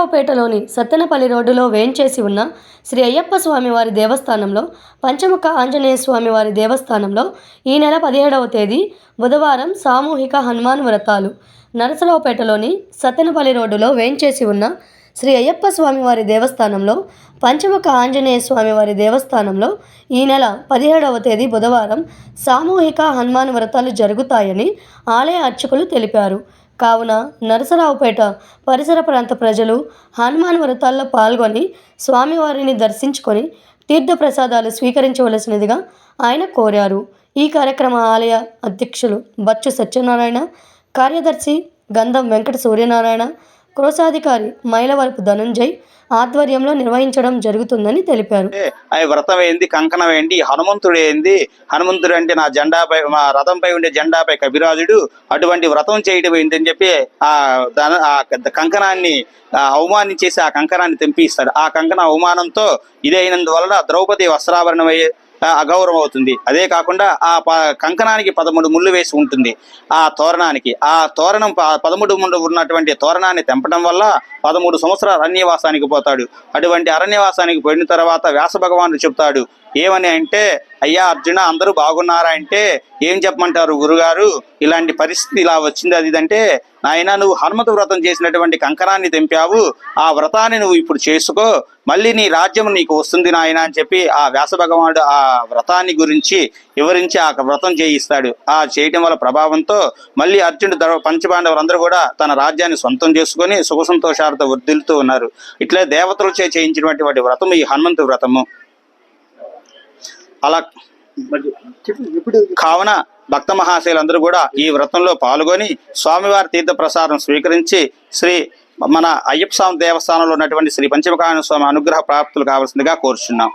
నరసరావుపేటలోని సత్తెనపల్లి రోడ్డులో వేంచేసి ఉన్న శ్రీ అయ్యప్ప స్వామివారి దేవస్థానంలో పంచముఖ ఆంజనేయ స్వామివారి దేవస్థానంలో ఈ నెల పదిహేడవ తేదీ బుధవారం సామూహిక హనుమాన్ వ్రతాలు. నరసరావుపేటలోని సత్తెనపల్లి రోడ్డులో వేంచేసి ఉన్న శ్రీ అయ్యప్ప స్వామివారి దేవస్థానంలో పంచముఖ ఆంజనేయ స్వామివారి దేవస్థానంలో ఈ నెల పదిహేడవ తేదీ బుధవారం సామూహిక హనుమాన్ వ్రతాలు జరుగుతాయని ఆలయ అర్చకులు తెలిపారు. కావున నరసరావుపేట పరిసర ప్రాంత ప్రజలు హనుమాన్ వ్రతాల్లో పాల్గొని స్వామివారిని దర్శించుకొని తీర్థప్రసాదాలు స్వీకరించవలసినదిగా ఆయన కోరారు. ఈ కార్యక్రమ ఆలయ అధ్యక్షులు బచ్చు సత్యనారాయణ కార్యదర్శి గంధం వెంకట సూర్యనారాయణ కోశాధికారి మైలవరపు ధనంజయ్ ఆధ్వర్యంలో నిర్వహించడం జరుగుతుందని తెలిపారు. అవి వ్రతం ఏంది? కంకణం ఏంటి హనుమంతుడు ఏంది? హనుమంతుడు అంటే నా జెండాపై మా రథంపై ఉండే జెండాపై కవిరాజుడు అటువంటి వ్రతం చేయడం ఏంటని అని చెప్పి ఆ ధన ఆ కంకణాన్ని ఆ అవమానించేసి ఆ కంకణాన్ని తెంపిస్తాడు. ఆ కంకణ అవమానంతో ఇదైనందువలన ద్రౌపది వస్త్రాభరణం అయ్యే అగౌరవం అవుతుంది అదే కాకుండా ఆ ప కంకణానికి పదమూడు ముళ్ళు వేసి ఉంటుంది. ఆ తోరణానికి. ఆ తోరణం పదమూడు ముళ్ళు ఉన్నటువంటి తోరణాన్ని తెంపడం వల్ల పదమూడు సంవత్సరాలు అరణ్యవాసానికి పోతాడు. అటువంటి అరణ్యవాసానికి పోయిన తర్వాత వ్యాస భగవానుడు చెప్తాడు ఏమని అంటే అయ్యా అర్జున అందరూ బాగున్నారా అంటే ఏం చెప్పమంటారు గురుగారు? ఇలాంటి పరిస్థితి ఇలా వచ్చింది అది అంటే నాయన నువ్వు హనుమత వ్రతం చేసినటువంటి కంకణాన్ని తెంపావు ఆ వ్రతాన్ని నువ్వు ఇప్పుడు చేసుకో మళ్ళీ నీ రాజ్యం నీకు వస్తుంది నాయన అని చెప్పి ఆ వ్యాస భగవానుడు ఆ వ్రతాన్ని గురించి వివరించి ఆ వ్రతం చేయిస్తాడు. ఆ చేయటం వల్ల ప్రభావంతో మళ్ళీ అర్జునుడు ద్రవ- పంచపాండవులందరూ కూడా తన రాజ్యాన్ని సొంతం చేసుకొని సుఖ సంతోషాలతో వృద్ధులుతూ ఉన్నారు. ఇట్లే దేవతలు చే చేయించినటువంటి వ్రతము వ్రతం ఈ హనుమంతు వ్రతము. అలా కావున భక్త మహాశయులందరూ కూడా ఈ వ్రతంలో పాల్గొని స్వామివారి తీర్థ ప్రసాదం స్వీకరించి శ్రీ మన అయ్యప్ప స్వామి దేవస్థానంలో ఉన్నటువంటి శ్రీ పంచమకాయన స్వామి అనుగ్రహ ప్రాప్తులు కావాల్సిందిగా కోరుచున్నాం.